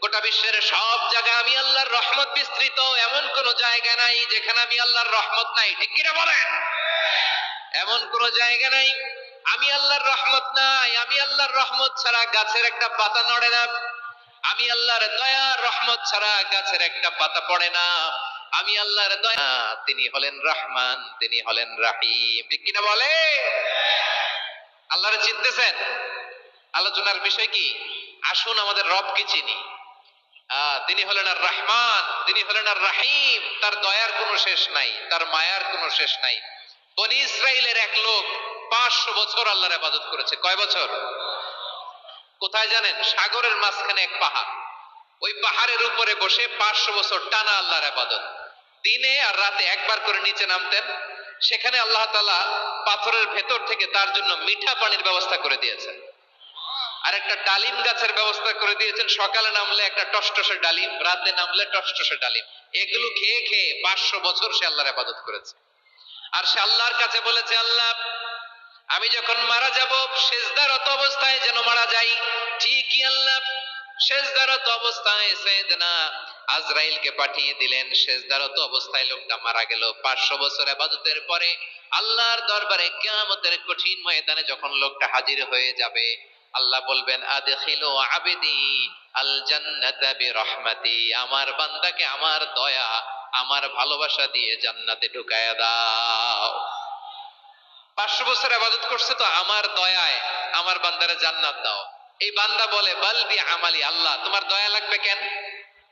গোটা বিশ্বের সব জায়গায় আমি আল্লাহর রহমত বিস্তৃত। এমন কোন জায়গা নাই যেখানে আমি আল্লাহর রহমত নাই। ঠিক কিনা বলেন? এমন কোন জায়গা নাই। আমি আল্লাহর রহমত নাই। আমি আল্লাহর রহমত ছাড়া গাছের একটা পাতা নড়ে না। আমি আল্লাহর দয়া রহমত ছাড়া গাছের একটা পাতা পড়ে না। আমি আল্লাহর দয়া। তিনি হলেন রহমান, তিনি হলেন রাহিম। ঠিক কিনা বলে? আল্লাহরে চিনতেছেন? আলোচনার বিষয় কি? আসুন আমাদের রবকে চিনি। তিনি হলেন আর রহমান, তিনি হলেন আর রাহিম। তার দয়ার কোনো শেষ নাই, তার মায়ার কোনো শেষ নাই। বনি ইসরায়েলের এক লোক পাঁচশো বছর আল্লাহর আবাদত করেছে। কয় বছর? কোথায় জানেন? সাগরের মাঝখানে এক পাহাড়। ওই পাহাড়ের উপরে বসে পাঁচশো বছর টানা আল্লাহর আবাদত দিনে আর রাতে একবার করে নিচে নামতেন। সেখানে আল্লাহ তালা পাথরের ভেতর থেকে তার জন্য মিঠা পানির ব্যবস্থা করে দিয়েছেন। আর একটা ডালিম গাছের ব্যবস্থা করে দিয়েছেন। সকালে নামলে একটা টসটসে ডালিম, রাতে নামলে টসটসে ডালিম। এগুলো খেয়ে খেয়ে পাঁচশো বছর সে আল্লাহর আবাদত করেছে। আর সে আল্লাহর কাছে বলেছে, আল্লাহ, আমি যখন মারা যাব শেষদারত অবস্থায় যেন মারা যাই। ঠিকই আল্লাহ শেষদারত অবস্থায় সেদনা আজরাইলকে পাঠিয়ে দিলেন। শেষদারত অবস্থায় লোকটা মারা গেল। পাঁচশো বছর আবাদতের পরে আল্লাহর দরবারে কিয়ামতের কঠিন ময়দানে যখন লোকটা হাজির হয়ে যাবে, আল্লাহ বলবেন, আদখিলু আবেদি আল জান্নাতা বিরহমাতি। আমার বান্দাকে আমার দয়া, আমার ভালোবাসা দিয়ে জান্নাতে ঢুকায়া দাও। পাঁচশো বছর আবাদত করছে তো আমার দয়ায় আমার বান্দারে জান্নাত দাও। এই বান্দা বলে বালবি আমালি, আল্লাহ, তোমার দয়া লাগবে কেন?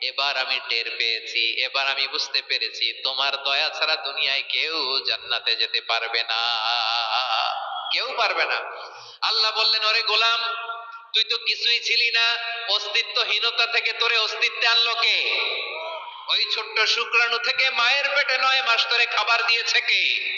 এবার আমি টের পেয়েছি, এবার আমি বুঝতে পেরেছি, তোমার দয়া ছাড়া দুনিয়ায় কেউ জান্নাতে যেতে পারবে না। কেউ পারবে না। আল্লাহ বললেন, ওরে গোলাম, তুই তো কিছুই ছিলি না, অস্তিত্বহীনতা থেকে তোরে অস্তিত্বে আনলো কে? ওই ছোট্ট শুক্রাণু থেকে মায়ের পেটে নয় মাস ধরে খাবার দিয়েছে কে?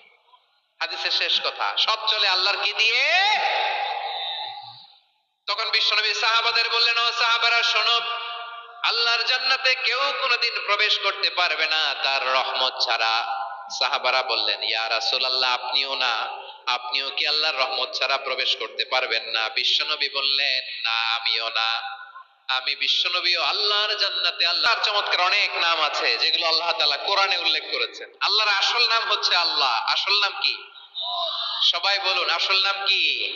হাদিসের শেষ কথা। সব চলে আল্লাহর কি দিয়ে? তখন বিশ্বনবী সাহাবাদের বললেন, ও সাহাবারা, শোনো, আল্লাহর জান্নাতে কেউ কোনোদিন প্রবেশ করতে পারবে না তার রহমত ছাড়া। সাহাবারা বললেন, ইয়া রাসূলুল্লাহ, আপনিও না, আপনিও কি আল্লাহর রহমত ছাড়া প্রবেশ করতে পারবেন না? বিশ্বনবী বললেন, না, আমিও না। আমি বিশ্বনবীও আল্লাহর জান্নাতে আল্লাহর চমৎকার অনেক নাম আছে যেগুলো আল্লাহ তাআলা কোরআনে উল্লেখ করেছেন। আল্লাহর আসল নাম হচ্ছে আল্লাহ। আসল নাম কি? সবাই বলুন, আসল নাম কি?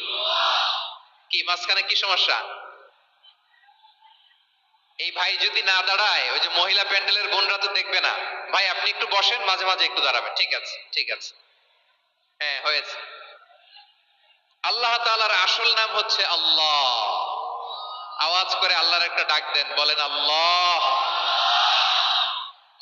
কি, মাঝখানে কি সমস্যা? এই ভাই যদি না দাঁড়ায়, ওই যে মহিলা প্যান্ডেলের বোনরা তো দেখবে না। ভাই, আপনি একটু বসেন, মাঝে মাঝে একটু দাঁড়াবেন। ঠিক আছে ঠিক আছে। হ্যাঁ হয়েছে। আল্লাহ তাআলার আসল নাম হচ্ছে আল্লাহ। আওয়াজ করে আল্লাহর একটা ডাক দেন, বলেন আল্লাহ।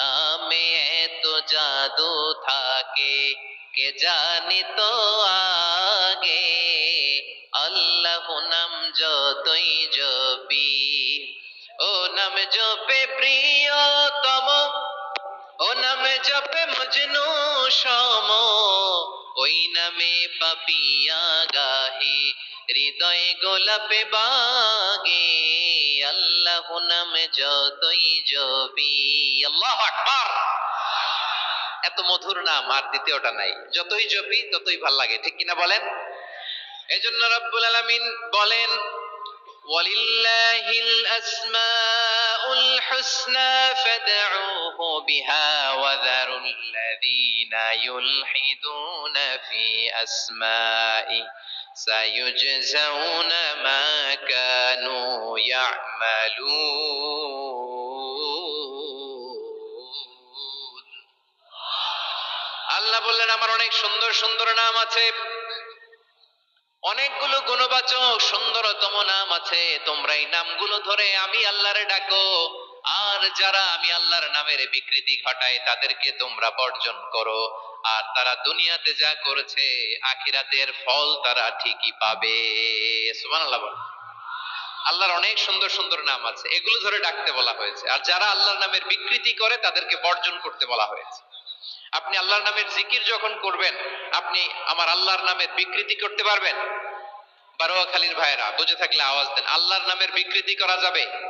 নামে এত জাদু থাকে। কে জানি তো আগে? আল্লাহ নাম যতই জপি, ও নাম জপে প্রিয়তম, ও নামে জপে মজনু সম। ওই নামে পাপিয়া গাহে, হৃদয় গোলাপে বাগে। আল্লাহ নামে যতই জবি, আল্লাহ আকবার। এত মধুর নাম, আর দ্বিতীয়টা নাই। যতই জপি ততই ভালো লাগে, ঠিক কিনা বলেন? এই জন্য রব্বুল আলমিন বলেন, ওয়ালিল্লাহিল আসমাউল হুসনা ফাদউহু বিহা ওয়া যারুল লাযিনা ইউলহিদুনা ফি আসমাইহি سيجزون ما كانوا يعملون আল্লাহ বললেন আমার অনেক সুন্দর সুন্দর নাম আছে অনেকগুলো গুণবাচক সুন্দরতম নাম আছে তোমরা এই নামগুলো ধরে আমি আল্লাহরে ডাকো আর যারা আমি আল্লাহর নামের বিকৃতি ঘটায় তাদেরকে তোমরা বর্জন করো আর তারা দুনিয়াতে যা করেছে, আখিরাতের ফল তারা ঠিকই পাবে। আল্লাহর অনেক সুন্দর সুন্দর নাম আছে, এগুলো ধরে ডাকতে বলা হয়েছে। আর যারা আল্লাহর নামের বিকৃতি করে, তাদেরকে বর্জন করতে বলা হয়েছে। আপনি আল্লাহর নামের জিকির যখন করবেন, আপনি আমার আল্লাহর নামের বিকৃতি করতে পারবেন? বারোয়াখালীর ভাইয়েরা, বুঝে থাকলে আওয়াজ দেন, আল্লাহর নামের বিকৃতি করা যাবে?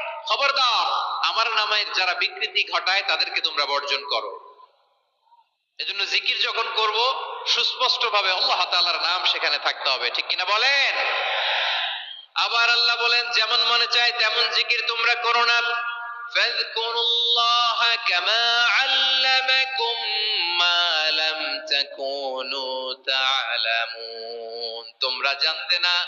খবরদার, আমার নামের যারা বিকৃতি ঘটায় তাদেরকে তোমরা বর্জন করো। এজন্য জিকির যখন করব, সুস্পষ্টভাবে আল্লাহ তাআলার নাম সেখানে থাকতে হবে। ঠিক কিনা বলেন? আবার আল্লাহ বলেন, যেমন মনে চায় তেমন জিকির তোমরা করো না। ফাযকুরুল্লাহ কামা আল্লামাকুম মা লাম তাকুনু তাআলামুন। তোমরা জানতে না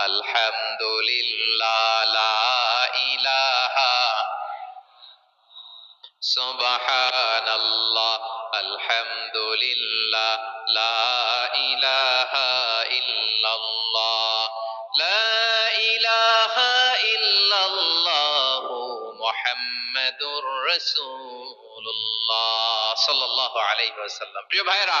আলহামদুলিল্লাহ লা ইলাহা সুবহানাল্লাহ আলহামদুলিল্লাহ লা ইলাহা ইল্লাল্লাহ লা ইলাহা ইল্লাল্লাহ মুহাম্মাদুর রাসূলুল্লাহ সাল্লাল্লাহু আলাইহি ওয়াসাল্লাম প্রিয় ভাইরা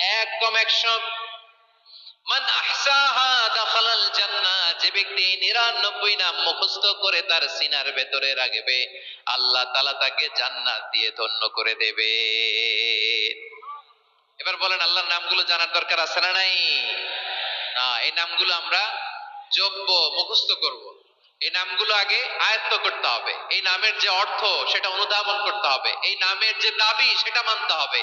এক কম একশো যে ব্যক্তি নিরানব্বই নাম মুখস্থ করে তার সিনার ভেতরে রাখবে, আল্লাহ তাকে জান্নাত দিয়ে ধন্য করে দেবে। এবার বলেন, আল্লাহর নামগুলো জানার দরকার আছে না নাই? না, এই নামগুলো আমরা জপব, মুখস্থ করব। এই নামগুলো আগে আয়ত্ত করতে হবে। এই নামের যে অর্থ, সেটা অনুধাবন করতে হবে। এই নামের যে দাবি, সেটা মানতে হবে।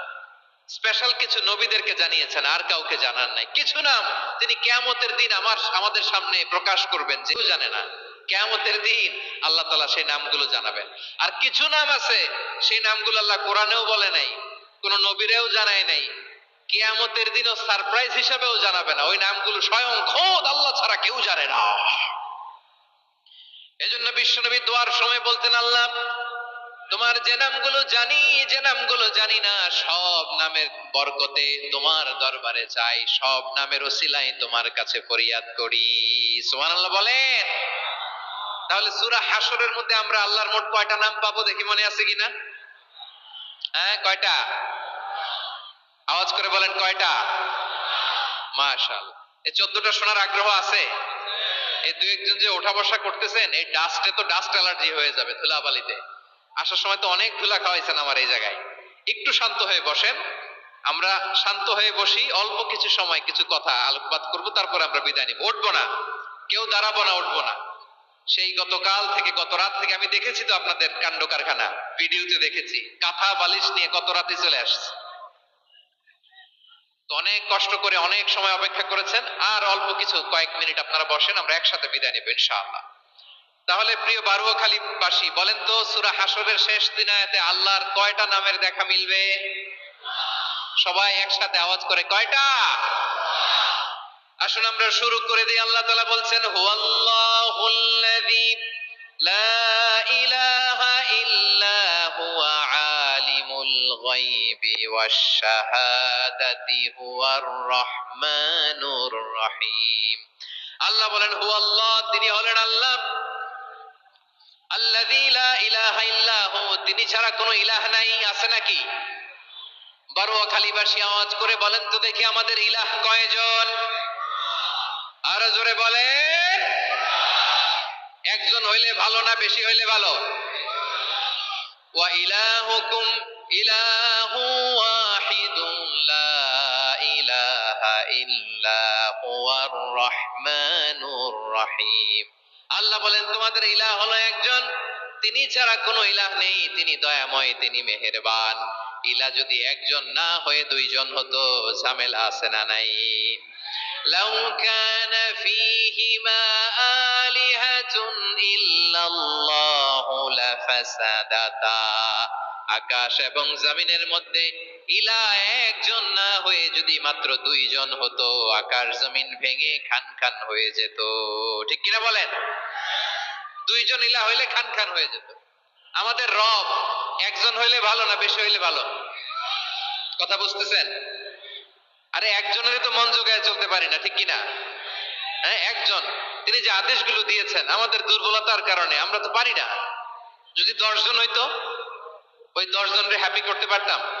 স্পেশাল কিছু নবীদেরকে জানিয়েছেন, আর কাউকে জানান নাই। কিছু নাম তিনি কেয়ামতের দিন আমার, আমাদের সামনে প্রকাশ করবেন যে জানে না। কেয়ামতের দিন আল্লাহ তাআলা সেই নামগুলো জানাবেন। আর কিছু নাম আছে, সেই নামগুলো আল্লাহ কোরআনেও বলে নাই, কোন নবীরেও জানায় নাই। কিয়ামতের দিনও সারপ্রাইজ হিসাবেও জানাবে না। ওই নামগুলো স্বয়ং খোদ আল্লাহ ছাড়া কেউ জানে না। এজন্য বিশ্বনবী দোয়ার সময় বলতেন, আল্লাহ তোমার যে নামগুলো জানি, যে নামগুলো জানি না, সব নামের বরকতে তোমার দরবারে চাই সব নামের ওসিলাই তোমার কাছে ফরিয়াদ করি। সুবহানাল্লাহ বলেন। তাহলে সূরা হাসরের মধ্যে আমরা আল্লাহর মোট কয়টা নাম পাবো দেখি মনে আছে কিনা? হ্যাঁ কয়টা? আওয়াজ করে বলেন কয়টা? মাশাল এই চোদ্দটা শোনার আগ্রহ আছে? এই দু একজন যে ওঠা বসা করতেছেন, এই ডাস্টে তো ডাস্ট অ্যালার্জি হয়ে যাবে ধুলাবালিতে। আসার সময় তো অনেক ধুলা খাওয়াইছেন আমার এই জায়গায়। একটু শান্ত হয়ে বসেন। আমরা শান্ত হয়ে বসি, অল্প কিছু সময়, কিছু কথা আলোকপাত করব, তারপরে আমরা বিদায় নিব। উঠবো না। কেউ দাঁড়াবো না, উঠবো না। সেই গতকাল থেকে, গত রাত থেকে আমি দেখেছি তো আপনাদের কাণ্ড কারখানা। ভিডিওতে দেখেছি। কাঁথা, বালিশ নিয়ে গত রাতে চলে আসছে। অনেক কষ্ট করে অনেক সময় অপেক্ষা করেছেন। আর অল্প কিছু, কয়েক মিনিট আপনারা বসেন, আমরা একসাথে বিদায় নেব, ইনশাআল্লাহ। তাহলে প্রিয় বারুয়াখালী বাসী বলেন তো, সূরা হাসরের শেষ দিনায়াতে আল্লাহর কয়টা নামের দেখা মিলবে? সবাই একসাথে আওয়াজ করে, কয়টা? আসুন আমরা শুরু করে দিই, আল্লাহ তাআলা বলছেন আল্লাহ বলেন, হুয়াল্লাহ, তিনি হলেন আল্লাহ আল্লাযী লা ইলাহা ইল্লা হু তিনি ছাড়া কোনো ইলাহ নাই, আছে নাকি? বারোয়াখালীবাসী আওয়াজ করে বলেন তো দেখি আমাদের ইলাহ কয়জন? আরও জোরে বলেন। একজন হইলে ভালো না বেশি হইলে ভালো? ওয়া ইলাহুকুম ইলাহু ওয়াহিদুন লা ইলাহা ইল্লা হুয়ার রহমানুর রহিম। আল্লাহ বলেন তোমাদের ইলাহ হলো একজন তিনি ছাড়া কোনো ইলাহ নেই তিনি দয়াময় তিনি মেহেরবান ইলা যদি একজন না হয়ে দুইজন হতো ঝামেলা আছে না নাই لو كان فيهما آلهة إلا الله لفسدتا আকাশ এবং জমিনের মধ্যে ইলা একজন না হয়ে যদি মাত্র দুইজন হতো আকাশ জমিন ভেঙে খান খান হয়ে যেত। ঠিক কিনা বলেন? দুইজন ইলা হইলে খান খান হয়ে যেত। আমাদের রব একজন হইলে ভালো না বেশি হইলে ভালো? কথা বুঝতেছেন? আরে একজনের তো মন জোগায় চলতে পারি না, ঠিক কিনা? হ্যাঁ একজন। তিনি যে আদেশগুলো দিয়েছেন, আমাদের দুর্বলতার কারণে, আমরা তো পারি না। যদি দশজন হইতো, ওই দশ জনকে হ্যাপি করতে পারতাম?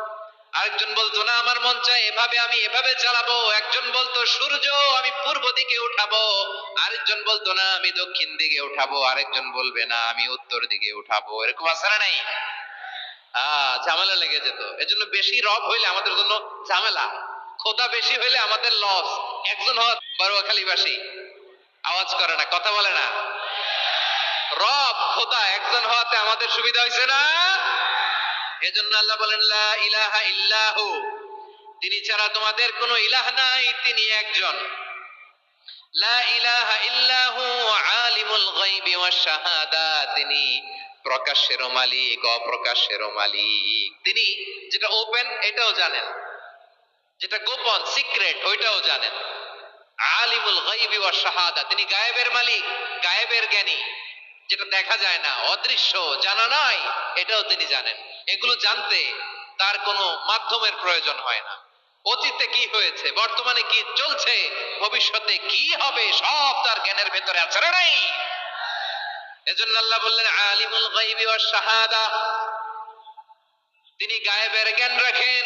আরেকজন বলতো, না, আমার মন চায় এভাবে আমি এভাবে চালাবো। একজন বলতো, সূর্য, আমি পূর্ব দিকে উঠাবো। আরেকজন বলতো, না, আমি দক্ষিণ দিকে উঠাবো। আরেকজন বলবে, না, আমি উত্তর দিকে উঠাবো। এরকম আছে না নাই? ঝামেলা লেগে যেত। এজন্য বেশি রব হইলে আমাদের জন্য ঝামেলা। খোদা বেশি হইলে আমাদের লস। একজন হওয়া বারোয়াখালীবাসী আওয়াজ করে না, কথা বলে না। রব, খোদা, একজন হওয়াতে আমাদের সুবিধা হয়েছে না? এজন্য আল্লাহ বলেন, লা ইলাহা ইল্লাহু। তিনি ছাড়া তোমাদের কোনো ইলাহ নাই, তিনি একজন। লা ইলাহা ইল্লাহু আলিমুল গায়বি শাহাদা। তিনি মালিক অপ্রকাশ্যেরও মালিক। তিনি যেটা ওপেন এটাও জানেন। যেটা গোপন সিক্রেট ওইটাও জানেন। আলিমুল গায়বি ওয়াশ শাহাদা। তিনি গায়েবের মালিক, গায়েবের জ্ঞানী। যেটা দেখা যায় না, অদৃশ্য, জানা নাই, এটাও তিনি জানেন। এগুলো জানতে তার কোনো মাধ্যমের প্রয়োজন হয় না। অতীতে কি হয়েছে, বর্তমানে কি চলছে, ভবিষ্যতে কি হবে, সব তার জ্ঞানের ভেতরে আছে নাই? এজন্য আল্লাহ বললেন, আলিমুল গায়বি ওয়াশ শাহাদা। তিনি গায়েবের জ্ঞান রাখেন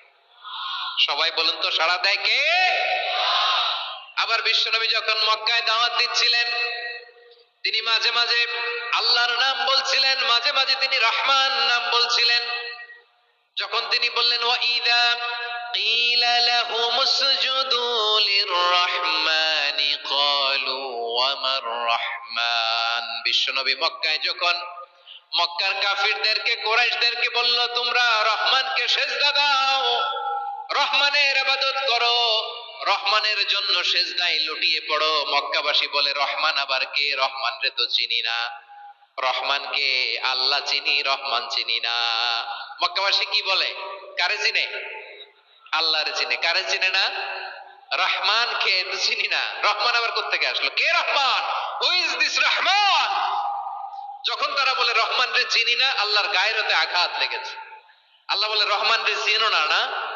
সবাই বলুন তো সাড়া দেয় কে আবার বিশ্বনবী যখন মক্কায় দাওয়াত দিচ্ছিলেন তিনি মাঝে মাঝে আল্লাহর নাম বলছিলেন মাঝে মাঝে তিনি রহমান নাম বলছিলেন যখন তিনি বললেন ওয়াইদা قيل لهم اسجدوا للرحمن قالوا وما الرحمن বিশ্বনবী মক্কায় যখন মক্কার কাফিরদেরকে কোরাইশদেরকে বলল তোমরা রহমানকে সেজদা দাও রহমানের ইবাদত করো। রহমানের জন্য সেজদায় লুটিয়ে পড়ো। মক্কাবাসী বলে, রহমান আবার কে? রহমান রে তো চিনি না। রহমানকে আল্লাহ চিনি, রহমান চিনি না। মক্কাবাসী কি বলে? কারে চিনে? আল্লাহরে চিনে। কারে চিনে না? রহমান কে তো চিনি না। রহমান আবার কোথেকে আসলো? কে Rahman? Who is this Rahman? যখন তারা বলে রহমান রে চিনি না, আল্লাহর গায়ের হতে আঘাত লেগেছে। আল্লাহ বলে রহমান রে চিনো না না?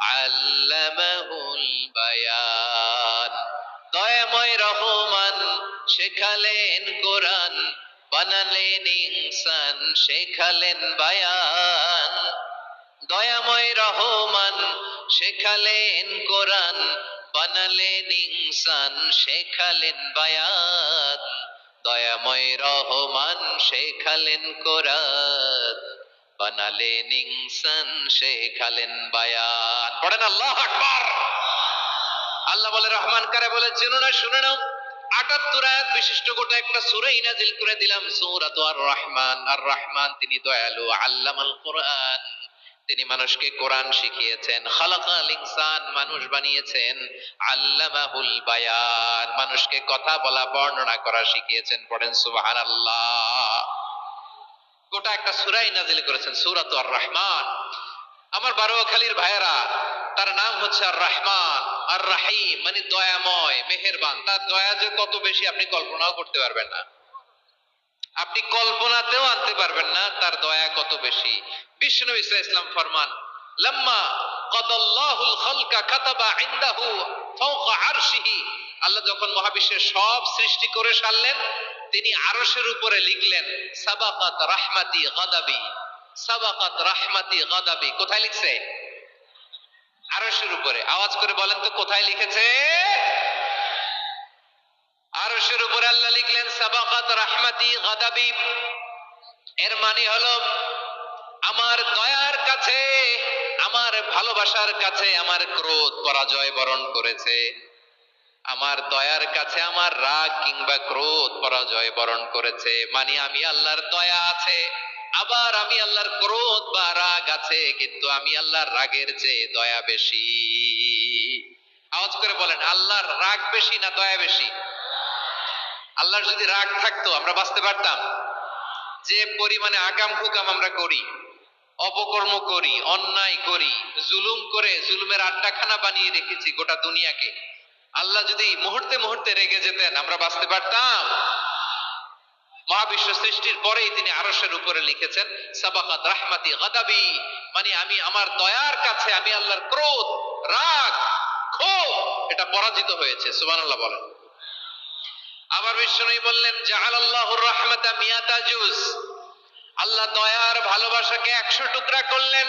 আল্লামাহুল বায়ান। দয়াময় রহমান শেখালেন কোরআন, বানালেন ইনসান শেখালেন বায়ান। দয়াময় রহমান শেখালেন কোরআন, বানালেন ইনসান শেখালেন বায়ান। দয়াময় রহমান শেখালেন কোরআন। বানালেন ইনসান শেখালেন বায়ান পড়েন আল্লাহ আকবার। আল্লাহ বলে, রহমান কারে বলে, চেনো না, শুনে নাও। আটাত্তর আয়াত বিশিষ্ট গোটা একটা সুরাই নাজিল করে দিলাম, সূরাত আর রহমান আর রহমান তিনি দয়ালু কোরআন। তিনি মানুষকে কোরআন শিখিয়েছেন, খালাকাল ইনসান মানুষ বানিয়েছেন, আল্লামাহুল বায়ান মানুষকে কথা বলা, বর্ণনা করা শিখিয়েছেন, পড়েন সুবহানাল্লাহ। গোটা একটা সুরাই নাজিল করেছেন, সূরাত আর রহমান আমার বারোয়াখালীর ভাইয়েরা, তার নাম হচ্ছে আর রহমান আর রাহিম মানে দয়াময়, মেহেরবান। তার দয়া যে কত বেশি আপনি কল্পনাও করতে পারবেন না। আপনি কল্পনাতেও আনতে পারবেন না তার দয়া কত বেশি। বিষ্ণু ইসা ইসলাম ফরমান, লাম্মা কদাল্লাহুল খালকা কাতাবা ইনদাহু ফাওকা আরশিহি। আল্লাহ যখন মহাবিশ্বের সব সৃষ্টি করে সারলেন তিনি আরশের উপরে লিখলেন, সাবাকাত রাহমাতি গাদাবি, সাবাকাত রাহমাতি গাদাবি। কোথায় লিখছে? আরশের উপরে। আওয়াজ করে বলেন তো, কোথায় লিখেছে? আরশের উপরে আল্লাহ লিখলেন, সাবাকাত রাহমাতি গাদাবি। এর মানে হলো, আমার দয়ার কাছে, আমার ভালোবাসার কাছে আমার ক্রোধ পরাজয় বরণ করেছে। আমার দয়ার কাছে আমার রাগ কিংবা ক্রোধ পরাজয় বরণ করেছে। মানে আমি আল্লাহর দয়া আছে, আবার আমি আল্লাহর ক্রোধ বা রাগ আছে, কিন্তু আমি আল্লাহর রাগের চেয়ে দয়া বেশি। আওয়াজ করে বলেন, আল্লাহর রাগ বেশি না দয়া বেশি? আল্লাহর যদি রাগ থাকতো, আমরা বাঁচতে পারতাম। যে পরিমাণে আগাম হুকাম আমরা করি, অপকর্ম করি, অন্যায় করি, জুলুম করে, জুলুমের আড্ডাখানা বানিয়ে রেখেছি গোটা দুনিয়াকে আল্লাহ যদি মুহূর্তে মুহূর্তে রেগে যেতেন, আমরা বাঁচতে পারতাম। মহাবিশ্ব সৃষ্টির পরেই তিনি আরশের উপরে লিখেছেন, সাবাকাত রাহমাতি গাদাবি মানে আমি আমার দয়ার কাছে, আমি আল্লাহর ক্রোধ, রাগ, ক্ষোভ, এটা পরাজিত হয়েছে। সুবহানাল্লাহ বলেন। আবার বিষ্ণু বললেন জাআলাল্লাহুর রাহমাতা মিয়াতা জুজ আল্লাহ দয়ার ভালোবাসাকে একশো টুকরা করলেন